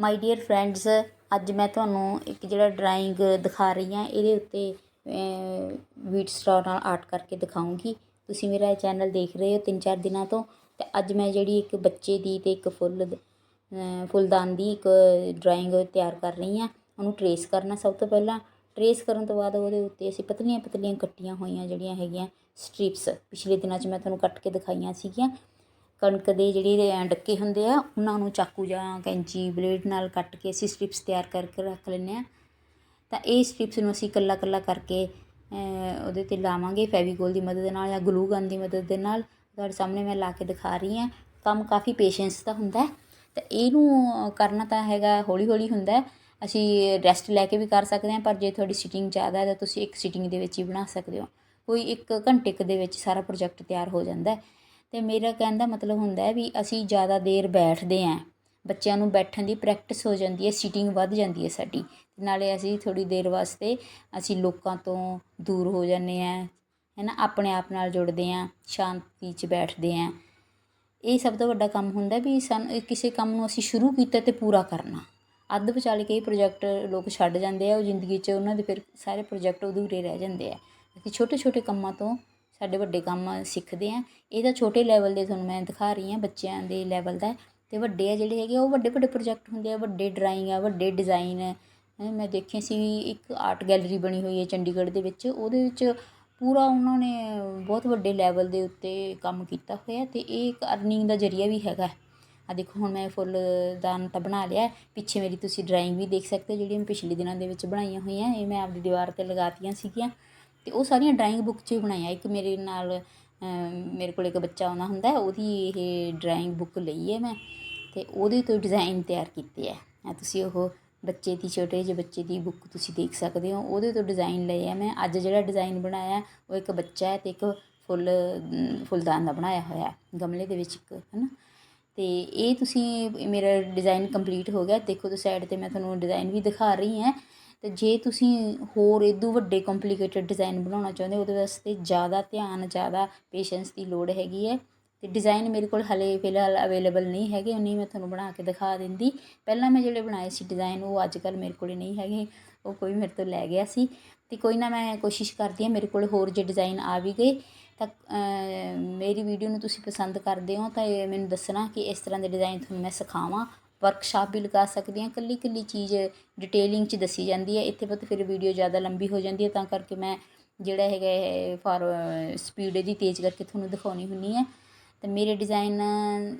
ਮਾਈ dear friends ਅੱਜ ਮੈਂ ਤੁਹਾਨੂੰ ਇੱਕ ਜਿਹੜਾ ਡਰਾਇੰਗ ਦਿਖਾ ਰਹੀ ਹਾਂ, ਇਹਦੇ ਉੱਤੇ ਵੀਟ ਸਟਾਰ ਨਾਲ ਆਰਟ ਕਰਕੇ ਦਿਖਾਉਂਗੀ। ਤੁਸੀਂ ਮੇਰਾ ਚੈਨਲ ਦੇਖ ਰਹੇ ਹੋ ਤਿੰਨ ਚਾਰ ਦਿਨਾਂ ਤੋਂ ਤੇ ਅੱਜ ਮੈਂ ਜਿਹੜੀ ਇੱਕ ਬੱਚੇ ਦੀ ਤੇ ਇੱਕ ਫੁੱਲ ਫੁੱਲਦਾਨ ਦੀ ਇੱਕ ਡਰਾਇੰਗ ਤਿਆਰ ਕਰ ਰਹੀ ਹਾਂ, ਉਹਨੂੰ ਟਰੇਸ ਕਰਨਾ। ਸਭ ਤੋਂ ਪਹਿਲਾਂ ਟਰੇਸ ਕਰਨ ਤੋਂ ਬਾਅਦ ਉਹਦੇ ਉੱਤੇ ਅਸੀਂ ਪਤਲੀਆਂ ਪਤਲੀਆਂ ਕੱਟੀਆਂ ਹੋਈਆਂ ਜਿਹੜੀਆਂ ਹੈਗੀਆਂ ਸਟ੍ਰਿਪਸ ਪਿਛਲੇ ਦਿਨਾਂ 'ਚ ਮੈਂ ਤੁਹਾਨੂੰ ਕੱਟ ਕੇ ਦਿਖਾਈਆਂ ਸੀਗੀਆਂ। ਕਣਕ ਦੇ ਜਿਹੜੇ ਡੱਕੇ ਹੁੰਦੇ ਆ, ਉਹਨਾਂ ਨੂੰ ਚਾਕੂ ਜਾਂ ਕੈਂਚੀ ਬਲੇਡ ਨਾਲ ਕੱਟ ਕੇ ਅਸੀਂ ਸਟ੍ਰਿਪਸ ਤਿਆਰ ਕਰਕੇ ਰੱਖ ਲੈਂਦੇ ਆ ਤਾਂ ਇਹ ਸਟ੍ਰਿਪਸ ਨੂੰ ਅਸੀਂ ਇਕੱਲਾ ਇਕੱਲਾ ਕਰਕੇ ਉਹਦੇ ਤੇ ਲਾਵਾਂਗੇ ਫੈਵੀਕੋਲ ਦੀ ਮਦਦ ਨਾਲ ਜਾਂ ਗਲੂ ਗਨ ਦੀ ਮਦਦ ਦੇ ਨਾਲ। ਤੁਹਾਡੇ ਸਾਹਮਣੇ ਮੈਂ ਲਾ ਕੇ ਦਿਖਾ ਰਹੀ ਹਾਂ। ਕੰਮ ਕਾਫੀ ਪੇਸ਼ੈਂਸ ਦਾ ਹੁੰਦਾ ਹੈ। ਤਾਂ ਇਹਨੂੰ ਕਰਨਾ ਤਾਂ ਹੈਗਾ, ਹੌਲੀ ਹੌਲੀ ਹੁੰਦਾ ਅਸੀਂ ਰੈਸਟ ਲੈ ਕੇ ਵੀ ਕਰ ਸਕਦੇ ਹਾਂ, ਪਰ ਜੇ ਤੁਹਾਡੀ ਸਿਟਿੰਗ ਜ਼ਿਆਦਾ ਹੈ ਤਾਂ ਤੁਸੀਂ ਇੱਕ ਸਿਟਿੰਗ ਦੇ ਵਿੱਚ ਹੀ ਬਣਾ ਸਕਦੇ ਹੋ। ਕੋਈ ਇੱਕ ਘੰਟੇ ਕੁ ਦੇ ਵਿੱਚ ਸਾਰਾ ਪ੍ਰੋਜੈਕਟ ਤਿਆਰ ਹੋ ਜਾਂਦਾ ਹੈ। ਅਤੇ ਮੇਰਾ ਕਹਿਣ ਦਾ ਮਤਲਬ ਹੁੰਦਾ ਹੈ ਵੀ ਅਸੀਂ ਜ਼ਿਆਦਾ ਦੇਰ ਬੈਠਦੇ ਹਾਂ। ਬੱਚਿਆਂ ਨੂੰ ਬੈਠਣ ਦੀ ਪ੍ਰੈਕਟਿਸ ਹੋ ਜਾਂਦੀ ਹੈ ਸੀਟਿੰਗ ਵੱਧ ਜਾਂਦੀ ਹੈ ਸਾਡੀ। ਨਾਲੇ ਅਸੀਂ ਥੋੜ੍ਹੀ ਦੇਰ ਵਾਸਤੇ ਅਸੀਂ ਲੋਕਾਂ ਤੋਂ ਦੂਰ ਹੋ ਜਾਂਦੇ ਹਾਂ ਹੈ ਨਾ ਆਪਣੇ ਆਪ ਨਾਲ ਜੁੜਦੇ ਹਾਂ, ਸ਼ਾਂਤੀ 'ਚ ਬੈਠਦੇ ਹਾਂ। ਇਹ ਸਭ ਤੋਂ ਵੱਡਾ ਕੰਮ ਹੁੰਦਾ ਵੀ ਸਾਨੂੰ ਕਿਸੇ ਕੰਮ ਨੂੰ ਅਸੀਂ ਸ਼ੁਰੂ ਕੀਤਾ ਤੇ ਪੂਰਾ ਕਰਨਾ। ਅੱਧ ਵਿਚਾਲੇ ਕਈ ਪ੍ਰੋਜੈਕਟ ਲੋਕ ਛੱਡ ਜਾਂਦੇ ਆ, ਉਹ ਜ਼ਿੰਦਗੀ 'ਚ ਉਹਨਾਂ ਦੇ ਫਿਰ ਸਾਰੇ ਪ੍ਰੋਜੈਕਟ ਅਧੂਰੇ ਰਹਿ ਜਾਂਦੇ ਆ। ਕਿ ਛੋਟੇ ਛੋਟੇ ਕੰਮਾਂ ਤੋਂ ਸਾਡੇ ਵੱਡੇ ਕੰਮ ਸਿੱਖਦੇ ਆ। ਇਹ ਤਾਂ ਛੋਟੇ ਲੈਵਲ ਦੇ ਤੁਹਾਨੂੰ ਮੈਂ ਦਿਖਾ ਰਹੀ ਹਾਂ ਬੱਚਿਆਂ ਦੇ ਲੈਵਲ ਦਾ। ਅਤੇ ਵੱਡੇ ਆ ਜਿਹੜੇ ਹੈਗੇ, ਉਹ ਵੱਡੇ ਵੱਡੇ ਪ੍ਰੋਜੈਕਟ ਹੁੰਦੇ ਆ, ਵੱਡੇ ਡਰਾਇੰਗ ਆ, ਵੱਡੇ ਡਿਜ਼ਾਈਨ ਹੈ, ਮੈਂ ਦੇਖਿਆ ਸੀ, ਇੱਕ ਆਰਟ ਗੈਲਰੀ ਬਣੀ ਹੋਈ ਹੈ ਚੰਡੀਗੜ੍ਹ ਦੇ ਵਿੱਚ। ਉਹਦੇ ਵਿੱਚ ਪੂਰਾ ਉਹਨਾਂ ਨੇ ਬਹੁਤ ਵੱਡੇ ਲੈਵਲ ਦੇ ਉੱਤੇ ਕੰਮ ਕੀਤਾ ਹੋਇਆ ਤੇ ਇਹ ਇੱਕ ਅਰਨਿੰਗ ਦਾ ਜ਼ਰੀਆ ਵੀ ਹੈਗਾ। ਆ ਦੇਖੋ, ਹੁਣ ਮੈਂ ਫੁੱਲਦਾਨ ਤਾਂ ਬਣਾ ਲਿਆ। ਪਿੱਛੇ ਮੇਰੀ ਤੁਸੀਂ ਡਰਾਇੰਗ ਵੀ ਦੇਖ ਸਕਦੇ ਹੋ ਜਿਹੜੀ ਮੈਂ ਪਿਛਲੇ ਦਿਨਾਂ ਦੇ ਵਿੱਚ ਬਣਾਈਆਂ ਹੋਈਆਂ। ਇਹ ਮੈਂ ਆਪਦੀ ਦੀਵਾਰ ਤੇ ਲਗਾਤੀਆਂ ਸੀਗੀਆਂ। ਅਤੇ ਉਹ ਸਾਰੀਆਂ ਡਰਾਇੰਗ ਬੁੱਕ 'ਚ ਹੀ ਬਣਾਈਆਂ। ਇੱਕ ਮੇਰੇ ਨਾਲ ਮੇਰੇ ਕੋਲ ਇੱਕ ਬੱਚਾ ਆਉਂਦਾ ਹੁੰਦਾ ਉਹਦੀ ਇਹ ਡਰਾਇੰਗ ਬੁੱਕ ਲਈ ਹੈ ਮੈਂ ਅਤੇ ਉਹਦੇ ਤੋਂ ਡਿਜ਼ਾਇਨ ਤਿਆਰ ਕੀਤੇ ਹੈ। ਤੁਸੀਂ ਉਹ ਬੱਚੇ ਦੀ ਛੋਟੇ ਜਿਹੇ ਬੱਚੇ ਦੀ ਬੁੱਕ ਤੁਸੀਂ ਦੇਖ ਸਕਦੇ ਹੋ। ਉਹਦੇ ਤੋਂ ਡਿਜ਼ਾਇਨ ਲਏ ਆ ਮੈਂ। ਅੱਜ ਜਿਹੜਾ ਡਿਜ਼ਾਇਨ ਬਣਾਇਆ ਉਹ ਇੱਕ ਬੱਚਾ ਹੈ ਅਤੇ ਇੱਕ ਫੁੱਲ ਅਮ, ਫੁੱਲਦਾਨ ਦਾ ਬਣਾਇਆ ਹੋਇਆ ਗਮਲੇ ਦੇ ਵਿੱਚ ਇੱਕ ਹੈ ਨਾ ਅਤੇ ਇਹ ਤੁਸੀਂ ਮੇਰਾ ਡਿਜ਼ਾਈਨ ਕੰਪਲੀਟ ਹੋ ਗਿਆ। ਦੇਖੋ ਤੇ ਸਾਈਡ ਤੇ ਮੈਂ ਤੁਹਾਨੂੰ ਡਿਜ਼ਾਈਨ ਵੀ ਦਿਖਾ ਰਹੀ ਹਾਂ। ਅਤੇ ਜੇ ਤੁਸੀਂ ਹੋਰ ਇਦੋਂ ਵੱਡੇ ਕੰਪਲੀਕੇਟਡ ਡਿਜ਼ਾਇਨ ਬਣਾਉਣਾ ਚਾਹੁੰਦੇ ਹੋ, ਉਹਦੇ ਵਾਸਤੇ ਜ਼ਿਆਦਾ ਧਿਆਨ, ਜ਼ਿਆਦਾ ਪੇਸ਼ੈਂਸ ਦੀ ਲੋੜ ਹੈਗੀ ਹੈ। ਅਤੇ ਡਿਜ਼ਾਇਨ ਮੇਰੇ ਕੋਲ ਹਲੇ ਫਿਲਹਾਲ ਅਵੇਲੇਬਲ ਨਹੀਂ ਹੈਗੇ ਉਹ ਨਹੀਂ ਮੈਂ ਤੁਹਾਨੂੰ ਬਣਾ ਕੇ ਦਿਖਾ ਦਿੰਦੀ। ਪਹਿਲਾਂ ਮੈਂ ਜਿਹੜੇ ਬਣਾਏ ਸੀ ਡਿਜ਼ਾਇਨ ਉਹ ਅੱਜ ਕੱਲ੍ਹ ਮੇਰੇ ਕੋਲ ਨਹੀਂ ਹੈਗੇ, ਉਹ ਕੋਈ ਮੇਰੇ ਤੋਂ ਲੈ ਗਿਆ ਸੀ। ਅਤੇ ਕੋਈ ਨਾ ਮੈਂ ਕੋਸ਼ਿਸ਼ ਕਰਦੀ ਹਾਂ, ਮੇਰੇ ਕੋਲ ਹੋਰ ਜੇ ਡਿਜ਼ਾਈਨ ਆ ਵੀ ਗਏ, ਤਾਂ ਮੇਰੀ ਵੀਡੀਓ ਨੂੰ ਤੁਸੀਂ ਪਸੰਦ ਕਰਦੇ ਹੋ, ਤਾਂ ਮੈਨੂੰ ਦੱਸਣਾ ਕਿ ਇਸ ਤਰ੍ਹਾਂ ਦੇ ਡਿਜ਼ਾਈਨ ਤੁਹਾਨੂੰ ਮੈਂ ਸਿਖਾਵਾਂ। ਵਰਕਸ਼ਾਪ ਵੀ ਲਗਾ ਸਕਦੀ ਹਾਂ। ਇਕੱਲੀ ਇਕੱਲੀ ਚੀਜ਼ ਡਿਟੇਲਿੰਗ ਚ ਦੱਸੀ ਜਾਂਦੀ ਹੈ। ਇੱਥੇ ਬਹੁਤ ਫਿਰ ਵੀਡੀਓ ਜ਼ਿਆਦਾ ਲੰਬੀ ਹੋ ਜਾਂਦੀ ਹੈ। ਤਾਂ ਕਰਕੇ ਮੈਂ ਜਿਹੜਾ ਹੈਗਾ ਇਹ ਫਾਰ ਸਪੀਡ ਇਹਦੀ ਤੇਜ਼ ਕਰਕੇ ਤੁਹਾਨੂੰ ਦਿਖਾਉਣੀ ਹੁੰਦੀ ਹੈ। ਅਤੇ ਮੇਰੇ ਡਿਜ਼ਾਈਨ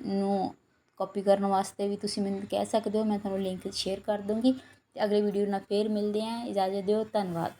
ਨੂੰ ਕਾਪੀ ਕਰਨ ਵਾਸਤੇ ਵੀ ਤੁਸੀਂ ਮੈਨੂੰ ਕਹਿ ਸਕਦੇ ਹੋ। ਮੈਂ ਤੁਹਾਨੂੰ ਲਿੰਕ ਸ਼ੇਅਰ ਕਰ ਦੂੰਗੀ ਅਤੇ ਅਗਲੇ ਵੀਡੀਓ ਨਾਲ ਫੇਰ ਮਿਲਦੇ ਹਾਂ। ਇਜਾਜ਼ਤ ਦਿਓ। ਧੰਨਵਾਦ।